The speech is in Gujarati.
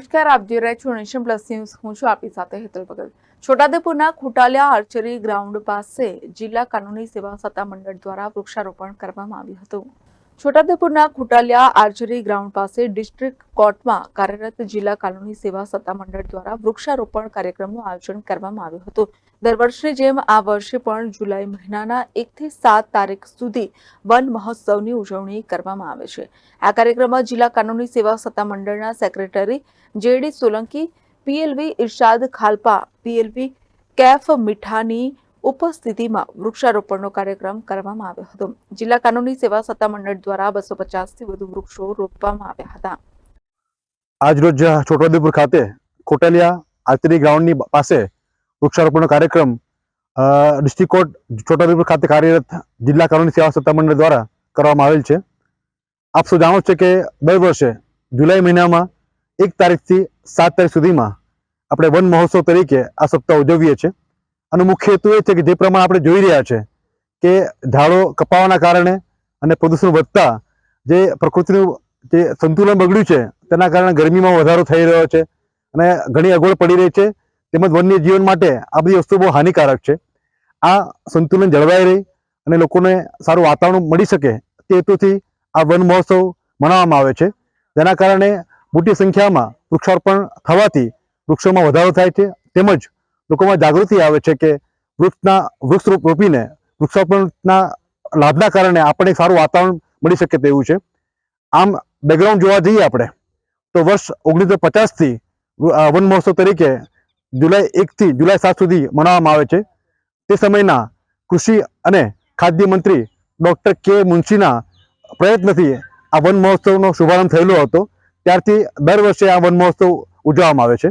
નમસ્કાર, આપ જોઈ રહ્યા છો નેશન પ્લસ ન્યૂઝ. હું છું આપની સાથે હેતલ ભગત. છોટાદેપુરના ખુટાલિયા આર્ચરી ગ્રાઉન્ડ પાસે જિલ્લા કાનૂની સેવા સત્તા મંડળ દ્વારા વૃક્ષારોપણ કરવામાં આવ્યું હતું. છોટાઉદેપુરના ખુટાલિયા આર્ચરી ગ્રાઉન્ડ પાસે ડિસ્ટ્રિક્ટ કોર્ટમાં કાર્યરત જિલ્લા કાનૂની સેવા સત્તામંડળ દ્વારા વૃક્ષારોપણ કાર્યક્રમનું આયોજન કરવામાં આવ્યું હતું. દર વર્ષની જેમ આ વર્ષે પણ જુલાઈ મહિનાના એકથી સાત તારીખ સુધી વન મહોત્સવની ઉજવણી કરવામાં આવે છે. આ કાર્યક્રમમાં જિલ્લા કાનૂની સેવા સત્તા મંડળના secretary JD Solanki PLV Irshad Khalpa PLV Kaif મીઠાની ઉપસ્થિતિમાં વૃક્ષારોપણનો કાર્યક્રમ કરવામાં આવ્યો હતો. જિલ્લા કાનૂની સેવા સત્તામંડળ દ્વારા બસો પચાસથી વધુ વૃક્ષો રોપવામાં આવ્યા હતા. આજરોજ છોટાઉદેપુર ખાતે ખોટલિયા આર્ચરી ગ્રાઉન્ડની પાસે વૃક્ષારોપણનો કાર્યક્રમ ડિસ્ટ્રિક્ટ કોર્ટ છોટાઉદેપુર ખાતે કાર્યરત જિલ્લા કાનૂની સેવા સત્તામંડળ દ્વારા કરવામાં આવેલ છે. આપ સૌ જાણો છો કે દર વર્ષે જુલાઈ મહિનામાં એક તારીખથી સાત તારીખ સુધીમાં આપણે વન મહોત્સવ તરીકે આ સપ્તાહ ઉજવીએ છીએ. અને મુખ્ય હેતુ એ છે કે જે પ્રમાણે આપણે જોઈ રહ્યા છે કે ઝાડો કપાવાના કારણે અને પ્રદૂષણ વધતા જે પ્રકૃતિનું જે સંતુલન બગડ્યું છે, તેના કારણે ગરમીમાં વધારો થઈ રહ્યો છે અને ઘણી અગવડ પડી રહી છે. તેમજ વન્ય જીવન માટે આ બધી વસ્તુ બહુ હાનિકારક છે. આ સંતુલન જળવાઈ રહી અને લોકોને સારું વાતાવરણ મળી શકે તે હેતુથી આ વન મહોત્સવ મનાવવામાં આવે છે. જેના કારણે મોટી સંખ્યામાં વૃક્ષારોપણ થવાથી વૃક્ષોમાં વધારો થાય છે. તેમજ લોકોમાં જાગૃતિ આવે છે કે વૃક્ષના, વૃક્ષ રોપીને વૃક્ષારોપણના લાભના કારણે આપણને સારું વાતાવરણ મળી શકે તેવું છે. આમ બેકગ્રાઉન્ડ જોવા જઈએ આપણે, તો વર્ષ ઓગણીસો પચાસથી વન મહોત્સવ તરીકે જુલાઈ એકથી જુલાઈ સાત સુધી મનાવવામાં આવે છે. તે સમયના કૃષિ અને ખાદ્ય મંત્રી ડૉક્ટર કે મુનશીના પ્રયત્નથી આ વન મહોત્સવનો શુભારંભ થયેલો હતો. ત્યારથી દર વર્ષે આ વન મહોત્સવ ઉજવવામાં આવે છે.